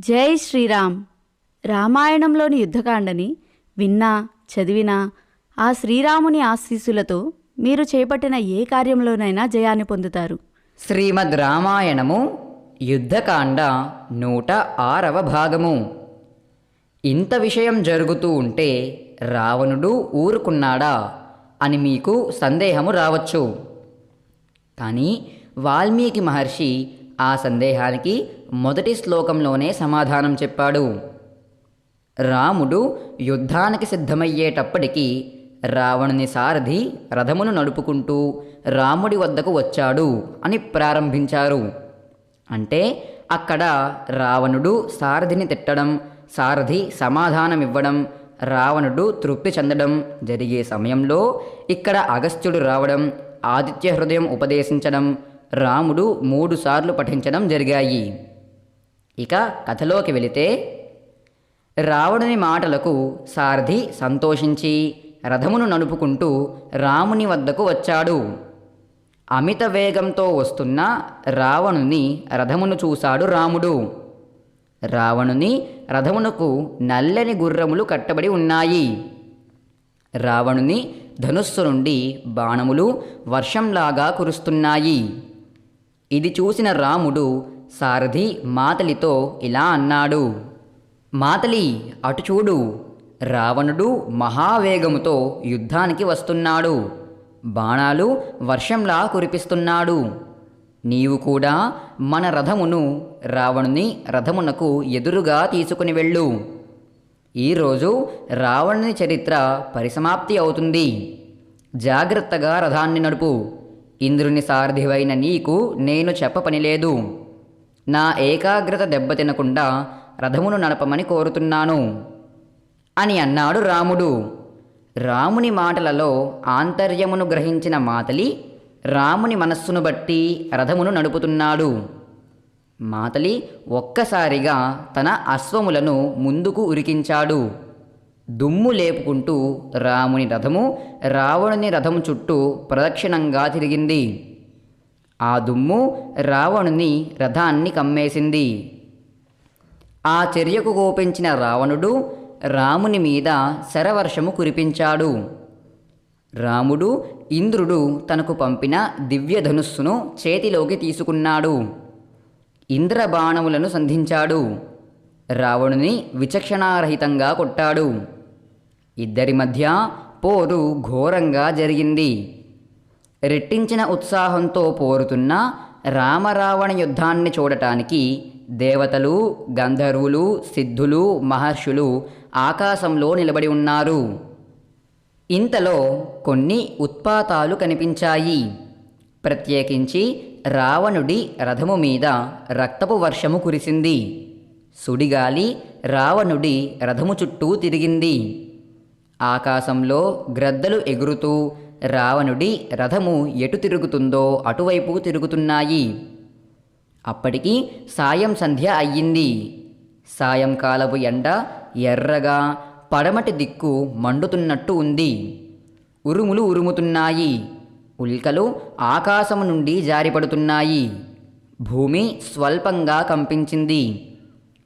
జై శ్రీరామ్. రామాయణంలోని యుద్ధకాండని విన్నా చదివినా ఆ శ్రీరాముని ఆశీస్సులతో మీరు చేపట్టిన ఏ కార్యంలోనైనా జయాన్ని పొందుతారు. శ్రీమద్ రామాయణము యుద్ధకాండ నూట ఆరవ భాగము. ఇంత విషయం జరుగుతూ ఉంటే రావణుడు ఊరుకున్నాడా అని మీకు సందేహము రావచ్చు. కానీ వాల్మీకి మహర్షి ఆ సందేహానికి మొదటి శ్లోకంలోనే సమాధానం చెప్పాడు. రాముడు యుద్ధానికి సిద్ధమయ్యేటప్పటికీ రావణుని సారథి రథమును నడుపుకుంటూ రాముడి వద్దకు వచ్చాడు అని ప్రారంభించారు. అంటే అక్కడ రావణుడు సారథిని తిట్టడం సారథి సమాధానమివ్వడం రావణుడు తృప్తి చెందడం జరిగే సమయంలో ఇక్కడ అగస్త్యుడు రావడం ఆదిత్య హృదయం ఉపదేశించడం రాముడు మూడుసార్లు పఠించడం జరిగాయి. ఇక కథలోకి వెళితే రావణుని మాటలకు సారథి సంతోషించి రథమును నడుపుకుంటూ రాముని వద్దకు వచ్చాడు. అమిత వేగంతో వస్తున్న రావణుని రథమును చూశాడు రాముడు. రావణుని రథమునకు నల్లని గుర్రములు కట్టబడి ఉన్నాయి. రావణుని ధనుస్సు నుండి బాణములు వర్షంలాగా కురుస్తున్నాయి. ఇది చూసిన రాముడు సారథి మాతలితో ఇలా అన్నాడు. మాతలి అటు చూడు రావణుడు మహావేగముతో యుద్ధానికి వస్తున్నాడు. బాణాలు వర్షంలా కురిపిస్తున్నాడు. నీవు కూడా మన రథమును రావణుని రథమునకు ఎదురుగా తీసుకుని వెళ్ళు. ఈరోజు రావణుని చరిత్ర పరిసమాప్తి అవుతుంది. జాగ్రత్తగా రథాన్ని నడుపు. ఇంద్రుని సారథివైన నీకు నేను చెప్పపని లేదు. నా ఏకాగ్రత దెబ్బతినకుండా రథమును నడపమని కోరుతున్నాను. అని అన్నాడు రాముడు. రాముని మాటలలో ఆంతర్యమును గ్రహించిన మాతలి రాముని మనస్సును బట్టి రథమును నడుపుతున్నాడు. మాతలి ఒక్కసారిగా తన అశ్వములను ముందుకు ఉరికించాడు. దుమ్ము లేపుకుంటూ రాముని రథము రావణుని రథము చుట్టూ ప్రదక్షిణంగా తిరిగింది. ఆ దుమ్ము రావణుని రథాన్ని కమ్మేసింది. ఆ చర్యకు కోపించిన రావణుడు రాముని మీద శరవర్షము కురిపించాడు. రాముడు ఇంద్రుడు తనకు పంపిన దివ్యధనుస్సును చేతిలోకి తీసుకున్నాడు. ఇంద్రబాణములను సంధించాడు. రావణుని విచక్షణారహితంగా కొట్టాడు. ఇద్దరి మధ్య పోరు ఘోరంగా జరిగింది. రెట్టించిన ఉత్సాహంతో పోరుతున్న రామరావణ యుద్ధాన్ని చూడటానికి దేవతలు గంధర్వులు సిద్ధులు మహర్షులు ఆకాశంలో నిలబడి ఉన్నారు. ఇంతలో కొన్ని ఉత్పాతాలు కనిపించాయి. ప్రత్యేకించి రావణుడి రథము మీద రక్తపు వర్షము కురిసింది. సుడిగాలి రావణుడి రథము చుట్టూ తిరిగింది. ఆకాశంలో గ్రద్దలు ఎగురుతూ రావణుడి రథము ఎటు తిరుగుతుందో అటువైపు తిరుగుతున్నాయి. అప్పటికి సాయం సంధ్య అయ్యింది. సాయంకాలపు ఎండ ఎర్రగా పడమటి దిక్కు మండుతున్నట్టు ఉంది. ఉరుములు ఉరుముతున్నాయి. ఉల్కలు ఆకాశము నుండి జారిపడుతున్నాయి. భూమి స్వల్పంగా కంపించింది.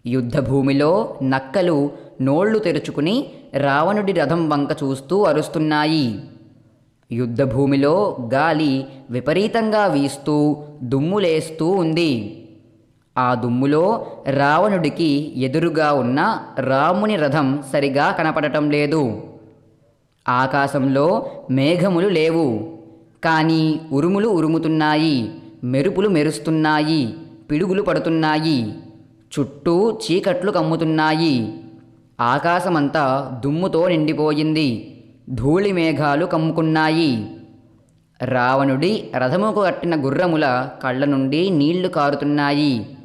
యుద్ధభూమిలో నక్కలు నోళ్ళు తెరుచుకుని రావణుడి రథం వంక చూస్తూ అరుస్తున్నాయి. యుద్ధభూమిలో గాలి విపరీతంగా వీస్తూ దుమ్ములేస్తూ ఉంది. ఆ దుమ్ములో రావణుడికి ఎదురుగా ఉన్న రాముని రథం సరిగా కనపడటం లేదు. ఆకాశంలో మేఘములు లేవు. కానీ ఉరుములు ఉరుముతున్నాయి మెరుపులు మెరుస్తున్నాయి పిడుగులు పడుతున్నాయి చుట్టూ చీకట్లు కమ్ముతున్నాయి. ఆకాశమంతా దుమ్ముతో నిండిపోయింది. ధూళి మేఘాలు కమ్ముకున్నాయి. రావణుడి రథముకు కట్టిన గుర్రముల కళ్ళ నుండి నీళ్ళు కారుతున్నాయి.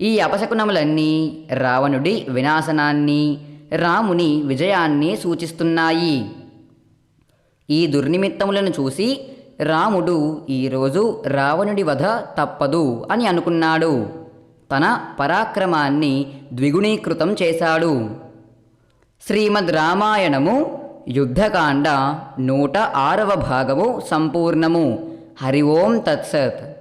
ఈ అపశకునములన్నీ రావణుడి వినాశనాన్ని రాముని విజయాన్ని సూచిస్తున్నాయి. ఈ దుర్నిమిత్తములను చూసి రాముడు ఈరోజు రావణుడి వధ తప్పదు అని అనుకున్నాడు. తన పరాక్రమాన్ని ద్విగుణీకృతం చేశాడు. శ్రీమద్ రామాయణము యుద్ధకాండ నూట ఆరవ భాగము సంపూర్ణము. హరి ఓం తత్సత్.